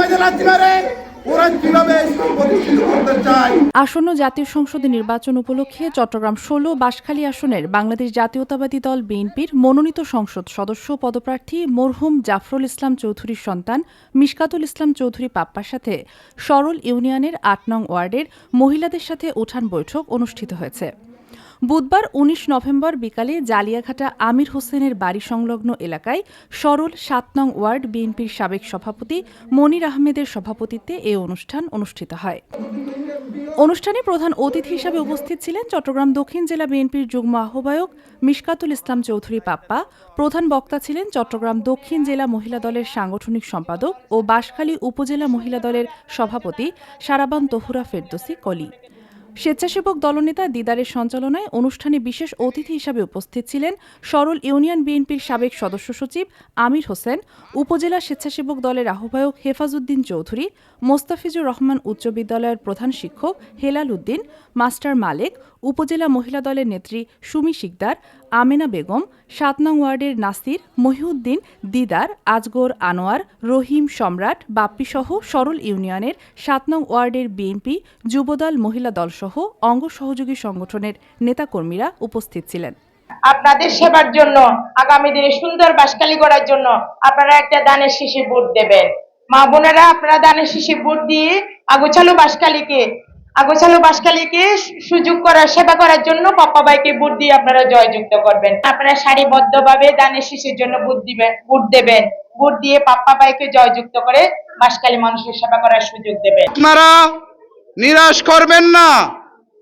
মাঝে চায়? আসন্ন জাতীয় সংসদে নির্বাচন উপলক্ষে চট্টগ্রাম ষোলো বাঁশখালী আসনের বাংলাদেশ জাতীয়তাবাদী দল বিএনপির মনোনীত সংসদ সদস্য পদপ্রার্থী মরহুম জাফরুল ইসলাম চৌধুরীর সন্তান মিশকাতুল ইসলাম চৌধুরী পাপ্পার সাথে সরল ইউনিয়নের আট নং ওয়ার্ডের মহিলাদের সাথে উঠান বৈঠক অনুষ্ঠিত হয়েছে। বুধবার ১৯ নভেম্বর বিকালে জালিয়াঘাটা আমির হোসেনের বাড়ি সংলগ্ন এলাকায় সরল সাত নং ওয়ার্ড বিএনপির সাবেক সভাপতি মনির আহমেদের সভাপতিত্বে এ অনুষ্ঠান অনুষ্ঠিত হয়। অনুষ্ঠানে প্রধান অতিথি হিসাবে উপস্থিত ছিলেন চট্টগ্রাম দক্ষিণ জেলা বিএনপির যুগ্ম আহ্বায়ক মিশকাতুল ইসলাম চৌধুরী পাপ্পা, প্রধান বক্তা ছিলেন চট্টগ্রাম দক্ষিণ জেলা মহিলা দলের সাংগঠনিক সম্পাদক ও বাঁশখালী উপজেলা মহিলা দলের সভাপতি সারাবান তহুরা ফেরদোসি কলি। স্বেচ্ছাসেবক দলনেতা দিদারের সঞ্চালনায় অনুষ্ঠানে বিশেষ অতিথি হিসাবে উপস্থিত ছিলেন সরল ইউনিয়ন বিএনপির সাবেক সদস্য সচিব আমির হোসেন, উপজেলা স্বেচ্ছাসেবক দলের আহ্বায়ক হেফাজউদ্দিন চৌধুরী, মোস্তাফিজুর রহমান উচ্চ বিদ্যালয়ের প্রধান শিক্ষক হেলাল উদ্দিন, মাস্টার মালেক, উপজেলা মহিলা দলের নেত্রী সুমি শিকদার, আমেনা বেগম, সাত নং ওয়ার্ডের নাসির, মহিউদ্দিন দিদার, আজগর আনোয়ার, রহিম সম্রাট বাপ্পিসহ সরল ইউনিয়নের সাত নং ওয়ার্ডের বিএনপি, যুবদল মহিলা দলসহ অঙ্গ সহযোগী সংগঠনের নেতাকর্মীরা উপস্থিত ছিলেন। আপনাদের সেবার জন্য আগামী দিনে সুন্দর বাসকালী করার জন্য আপনারা একটা দানের শিশি ভোট দেবেন। মা বোনেরা আপনারা দানের শিশি ভোট দিয়ে আগোছালো বাসকালীকে আগোছালো বাসকালীকে সুযোগ করার সেবা করার জন্য পাপ্পা ভাইকে ভোট দিয়ে আপনারা জয়যুক্ত করবেন। আপনারা সারিবদ্ধ ভাবে দানের শিশির জন্য ভোট দিবেন ভোট দেবেন। ভোট দিয়ে পাপ্পা ভাইকে জয়যুক্ত করে বাসকালী মানুষের সেবা করার সুযোগ দেবেন। আপনারা নিরাশ করবেন না।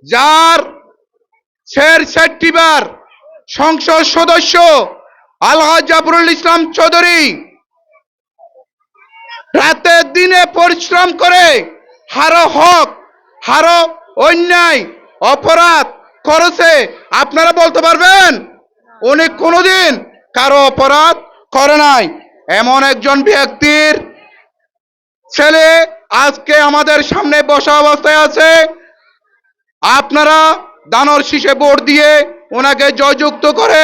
যার শের সেট্টিবার সংসদ সদস্য আলহাজ জাফরুল ইসলাম চৌধুরী রাতের দিনে পরিশ্রম করে হারো হক, হারো অন্যায়, অপরাধ করেছে। আপনারা বলতে পারবেন, উনি কোনোদিন কারও অপরাধ করে নাই। এমন একজন ব্যক্তির ছেলে আজকে আমাদের সামনে বসা অবস্থায় আছে। আপনারা দানর শীষে ভোট দিয়ে ওনাকে জয়যুক্ত করে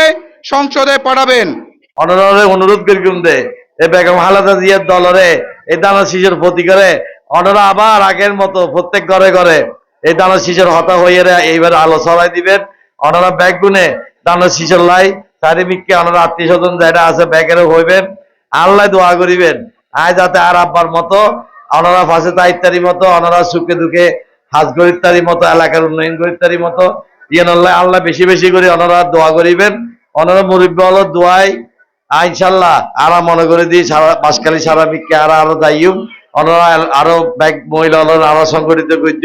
সংসদে পাঠাবেন। অনরে অনুরোধ করি দে। এই বেগম হালাদা জিয়ার দলরে এই দানা শিশুর ক্ষতি করে। অনরা আবার আগের মতো প্রত্যেক ঘরে ঘরে এই দানা শিশুর হতা হইয়ে এইবার আলো ছড়াই দিবেন। অনরা ব্যাগ গুনে দানা শিশুর লাই চারিমিককে অনরা আত্মীয় স্বজন যেটা আছে ব্যাগেরও হইবেন। আল্লাহ দোয়া করিবেন। আয় যাতে আর আব্বার মতো অনরা ফাঁসে তাইতারি মতো, অনরা সুখে দুঃখে হাজ গরিবতারি মতো, এলাকার উন্নয়ন গরিবতারি মতো। ইয়েন আল্লাহ আল্লাহ বেশি বেশি করে অনরা দোয়া করিবেন। অনরা মুরব্বী হলো দোয়াই। ইনশাল্লাহ আরা মনে করে দিই, সারা বাসকালী সারা বিকে আরও আরও যাইও অনরা আরও ব্যাগ মহিলা হলো, আরও সংগঠিত করছ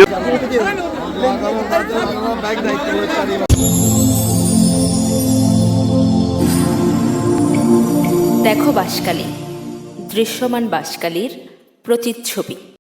দেখো বাসকালী দৃশ্যমান বাসকালীর প্রতিচ্ছবি।